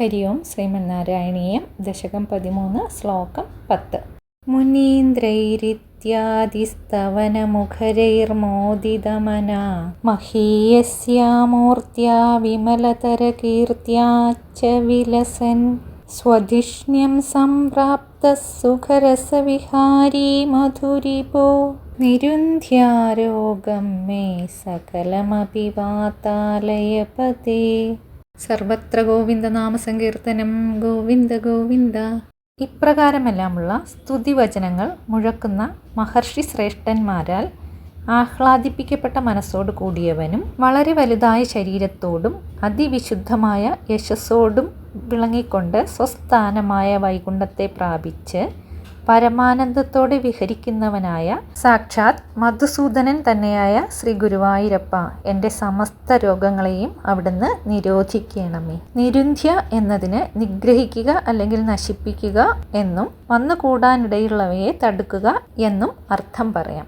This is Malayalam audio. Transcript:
ഹരി ഓം ശ്രീമന്നാരായണീയം ദശകം പതിമൂന്ന് ശ്ലോകം പത്ത്. മുനീന്ദ്രൈരിത്യാദിസ്തവനമുഖരൈർമോദിതമന. മഹീയസ്യാമൂർത്യാ വിമലതരകീർത്തിയാ ച വിലസൻ സ്വധിഷ്ണ്യം സംപ്രാപ്ത സുഖരസവിഹാരീ മധുരിപോ. നിരുന്ധ്യാരോഗം മേ സകലമപി സർവത്ര ഗോവിന്ദ നാമസങ്കീർത്തനം. ഗോവിന്ദ ഗോവിന്ദ. ഇപ്രകാരമെല്ലാമുള്ള സ്തുതിവചനങ്ങൾ മുഴക്കുന്ന മഹർഷി ശ്രേഷ്ഠന്മാരാൽ ആഹ്ലാദിപ്പിക്കപ്പെട്ട മനസ്സോട് കൂടിയവനും വളരെ വലുതായ ശരീരത്തോടും അതിവിശുദ്ധമായ യശസ്സോടും വിളങ്ങിക്കൊണ്ട് സ്വസ്ഥാനമായ വൈകുണ്ഠത്തെ പ്രാപിച്ച് പരമാനന്ദത്തോടെ വിഹരിക്കുന്നവനായ സാക്ഷാത് മധുസൂദനൻ തന്നെയായ ശ്രീ ഗുരുവായൂരപ്പ എന്റെ സമസ്ത രോഗങ്ങളെയും അവിടുന്ന് നിരോധിക്കണമേ. നിരുന്ധ്യ എന്നതിന് നിഗ്രഹിക്കുക അല്ലെങ്കിൽ നശിപ്പിക്കുക എന്നും വന്നുകൂടാനിടയുള്ളവയെ തടുക്കുക എന്നും അർത്ഥം പറയാം.